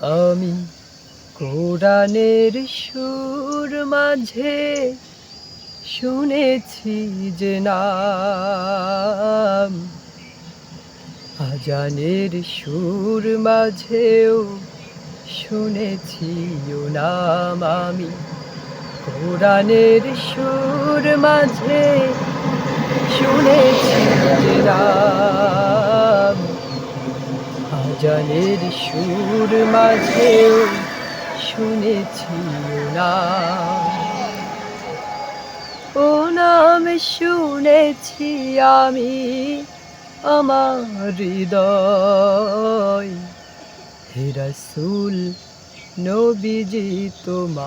আমি কোরআনের সুর মাঝে শুনেছি যে নাম। আজানের সুর মাঝেও শুনেছি ও নাম আমি। কোরআনের সুর মাঝে শুনেছি যে নাম। আজানের সুর মাঝেও শুনেছি নাম ও নাম শুনেছি আমি আমার হৃদয়। হে রসুল, নবীজি তোমার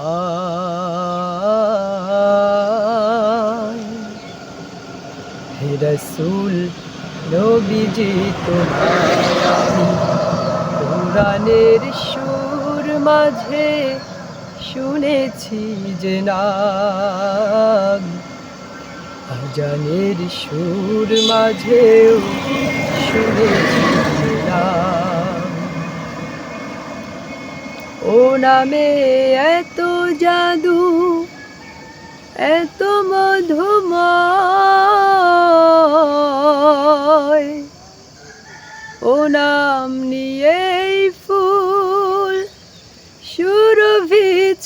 হে রসুল নবীজি তোমার কোরআনের সুর মাঝে শুনেছি যে নাম। আজানের সুর মাঝেও শুনেছি যে নাম। ও নামে এত জাদু, এত মধুময়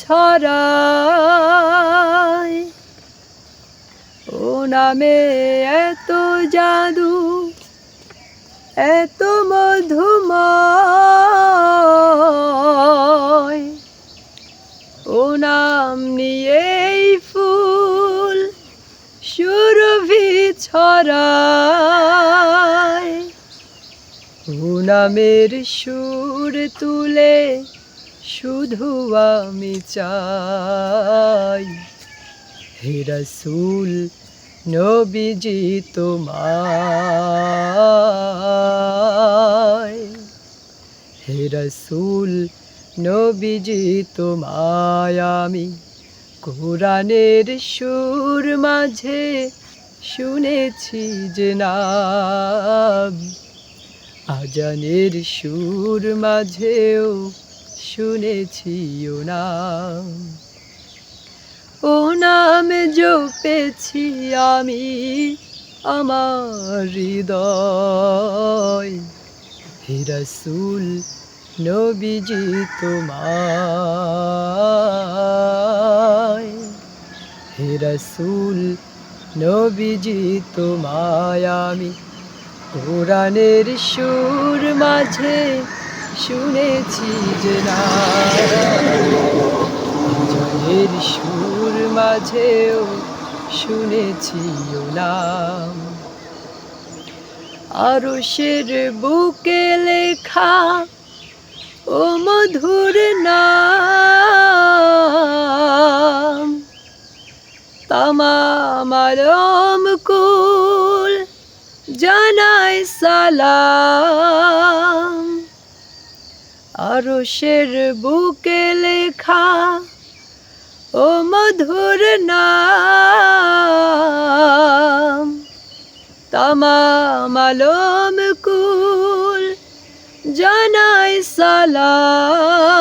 ছড়ায় ও নামে এত জাদু, এত মধুময়। ও নাম নিয়েই ফুল সুরভি ছড়ায় ও নামের সুর তুলে শুধু আমি চাই। হে রসুল, নবীজি তোমায়। হে রসুল, নবীজি তোমায় আমি কোরআনের সুর মাঝে শুনেছি যে নাম। আজানের সুর মাঝেও শুনেছি ও নাম। ও নাম জপেছি আমি আমার হৃদয়। নবীজি তোমায়। হে রসুল, নবীজি তোমায় আমি। কোরআনের সুর মাঝে শুনেছি যে না জলের সুর মাঝেও শুনেছি নাম। আরও বুকে লেখা ও মধুর নাম। তামাম আলম কুল জানাই সালাম। আরও বুকে লেখা, ও মধুর নাম, তামাম আলম কুল জানাই সালাম।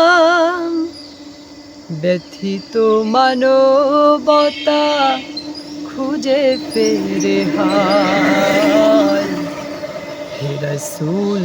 ব্যথিত মানবতা খুঁজে ফেরে হায়, হে রসুল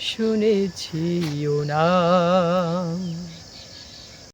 শুনেছি ও নাম